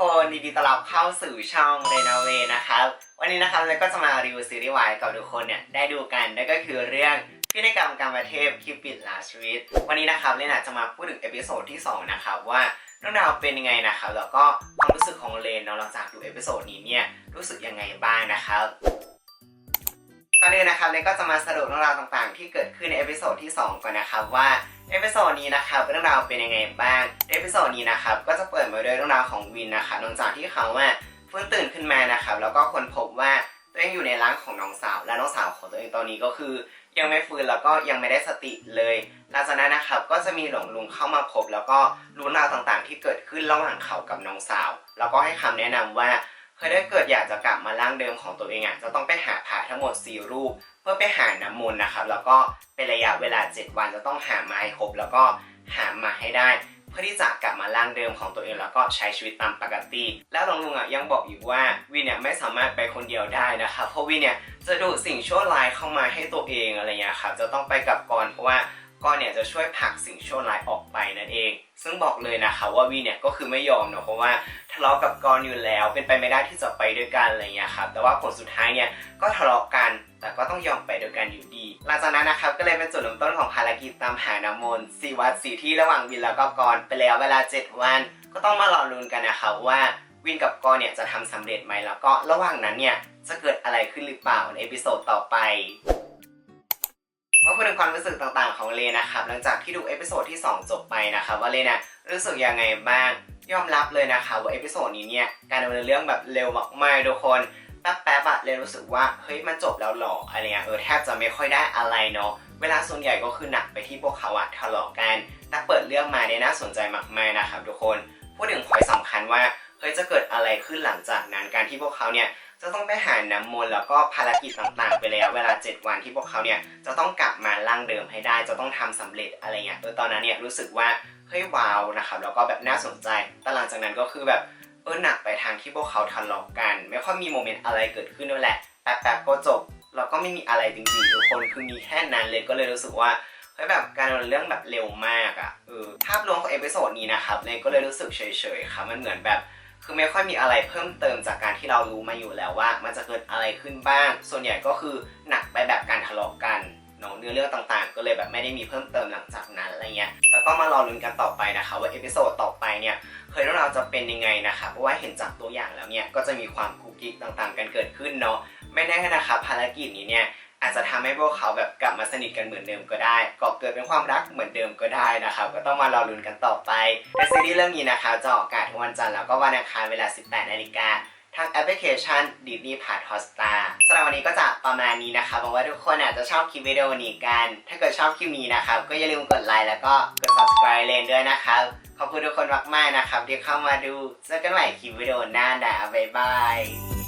คนดีต้อนรับเข้าสู่ช่องเรนเวนะครับวันนี้นะครับเราก็จะมารีวิวซีรีส์วายกับทุกคนเนี่ยได้ดูกันนั่นก็คือเรื่องพิธีกรรมการประเทศคิวปิดลาสวิต วันนี้นะครับเลนอาจจะมาพูดถึงเอพิโซดที่ 2 นะครับว่าเรื่องราวเป็นยังไงนะครับแล้วก็ความรู้สึกของเลนเนาะหลังจากดูเอพิโซดนี้เนี่ยรู้สึกยังไงบ้างนะครับ ก่อนอื่นนะครับเลนก็จะมาสรุปเรื่องราวต่างๆ ที่เกิดขึ้นในเอพิโซดที่ 2 ก่อนนะครับว่าเอพิโซดนี้นะครับเรื่องราวเป็นยังไงบ้างเอพิโซดนี้นะครับก็จะเปิดมาด้วยเรื่องราวของวินนะครับหลังจากที่เขาว่าฟื้นตื่นขึ้นมานะครับแล้วก็ค้นพบว่าตัวเองอยู่ในร่างของน้องสาว และน้องสาวของตัวเองตอนนี้ก็คือ ยังไม่ฟื้นแล้วก็ยังไม่ได้สติเลยหลังจากนั้นนะครับก็จะมีหลวงลุงเข้ามาพบ แล้วก็รู้ราวต่างๆ ที่เกิดขึ้นระหว่างเขากับน้องสาว แล้วก็ให้คำแนะนำว่า คยได้เกิดอยากจะกลับมาร่างเดิมของตัวเองอะจะต้องไปหาพระทั้งหมด 4 รูป เพื่อไปหาน้ำมนต์นะครับ แล้วก็เป็นระยะเวลา 7 วันจะต้องหามาให้ครบ แล้วก็หามาให้ได้ เพื่อที่จะกลับมาร่างเดิมของตัวเองแล้วก็ใช้ชีวิตตามปกติ แล้วหลวงลุงอะยังบอกอีกว่าวินเนี่ยไม่สามารถไปคนเดียวได้นะครับเพราะวินเนี่ยจะดูดสิ่งชั่วร้ายเข้ามาให้ตัวเองอะไรเงี้ยครับจะต้องไปกับกรเพราะว่า ก็เนี่ยจะช่วยผลักสิ่งชั่วร้ายออกไปนั่นเอง ซึ่งบอกเลยนะคะว่าวีเนี่ยก็คือไม่ยอมเนอะเพราะว่าทะเลาะกับกรอยู่แล้วเป็นไปไม่ได้ที่จะไปด้วยกันอะไรเงี้ยครับแต่ว่าผลสุดท้ายเนี่ยก็ทะเลาะกันแต่ก็ต้องยอมไปด้วยกันอยู่ดี หลังจากนั้นนะครับก็เลยเป็นจุดเริ่มต้นของภารกิจตามหาน้ำมนต์สี่วัดสี่ที่ระหว่างวินแล้วก็กรไปแล้วเวลา 7 วัน ก็ต้องมารอลุ้นกันนะครับว่าวินกับกรเนี่ยจะทำสำเร็จไหมแล้วก็ระหว่างนั้นเนี่ยจะเกิดอะไรขึ้นหรือเปล่าในเอพิโซดต่อไป มาพูดถึงความรู้สึกต่างๆของเลนะครับหลังจากที่ดูเอพิโซดที่ 2 จบไปนะครับว่าเลน่ะรู้สึกยังไงบ้างยอมรับเลยนะคะว่าเอพิโซดนี้เนี่ยการดำเนินเรื่องแบบเร็วมากๆทุกคนแป๊บๆอะเลนรู้สึกว่าเฮ้ยมันจบแล้วหรออะไรเงี้ยเออแทบจะไม่ค่อยได้อะไรเนาะเวลาส่วนใหญ่ก็คือหนักไปที่พวกเขาอะทะเลาะกันแต่เปิดเรื่องมาเนี่ยน่าสนใจมากๆนะครับทุกคน พูดถึงพอยสำคัญว่า เฮ้ยจะเกิดอะไรขึ้นหลังจากนั้นการที่พวกเขาเนี่ยจะต้องไปหาน้ำมนต์แล้วก็ภารกิจต่างๆ ไปแล้วเวลา 7 วันที่พวกเขาเนี่ยจะต้องกลับมาร่างเดิมให้ได้ จะต้องทำสำเร็จอะไรเงี้ยเออตอนนั้นเนี่ยรู้สึกว่าเฮ้ยว้าวนะครับแล้วก็แบบน่าสนใจแต่หลังจากนั้นก็คือแบบเออหนักไปทางที่พวกเขาทะเลาะกัน ไม่ค่อยมีโมเมนต์อะไรเกิดขึ้นด้วยแหละแป๊บๆก็จบแล้วก็ไม่มีอะไรจริงๆทุกคนคือมีแค่นั้นเลยก็เลยรู้สึกว่าเฮ้ยแบบการดำเนินเรื่องแบบเร็วมากอะ่ะเออภาพรวมของเอพิโซดนี้นะครับเลยก็เลยรู้สึกเฉยๆครับมันเหมือนแบบ คือไม่ค่อยมีอะไรเพิ่มเติมจากการที่เรารู้มาอยู่แล้วว่า มันจะเกิดอะไรขึ้นบ้าง ส่วนใหญ่ก็คือหนักไปแบบการทะเลาะกันเนาะเนื้อเรื่องต่างๆ ก็เลยแบบไม่ได้มีเพิ่มเติมหลังจากนั้นอะไรเงี้ยแล้วก็มารอลุ้นกันต่อไปนะคะ ว่าเอพิโซดต่อไปเนี่ยเคยเรื่องราวจะเป็นยังไงนะคะ เพราะว่าเห็นจากตัวอย่างแล้วเนี่ยก็จะมีความคุกกิ๊กต่างๆ กันเกิดขึ้นเนาะไม่แน่นะคะภารกิจนี้เนี่ย อาจจะทำให้พวกเขาแบบกลับมาสนิทกันเหมือนเดิมก็ได้ก่อเกิดเป็นความรักเหมือนเดิมก็ได้นะครับ ก็ต้องมารอลุ้นกันต่อไปในซีรีส์เรื่องนี้นะคะจะออกอากาศทุกวันจันทร์แล้วก็วันอังคารเวลา 18 นาฬิกาทางแอปพลิเคชัน Disney p l u s Hotstar สำหรับวันนี้ก็จะประมาณนี้นะคะหวังว่าทุกคนอาจจะชอบคลิปวิดีโอนี้กัน ถ้าเกิดชอบคลิปนี้นะครับ ก็อย่าลืมกดไลค์แล้วก็กด subscribe เลนด้วยนะครับ ขอบคุณทุกคนมากๆนะครับที่เข้ามาดูเจอกันใหม่คลิปวิดีโอหน้านะบ๊ายบาย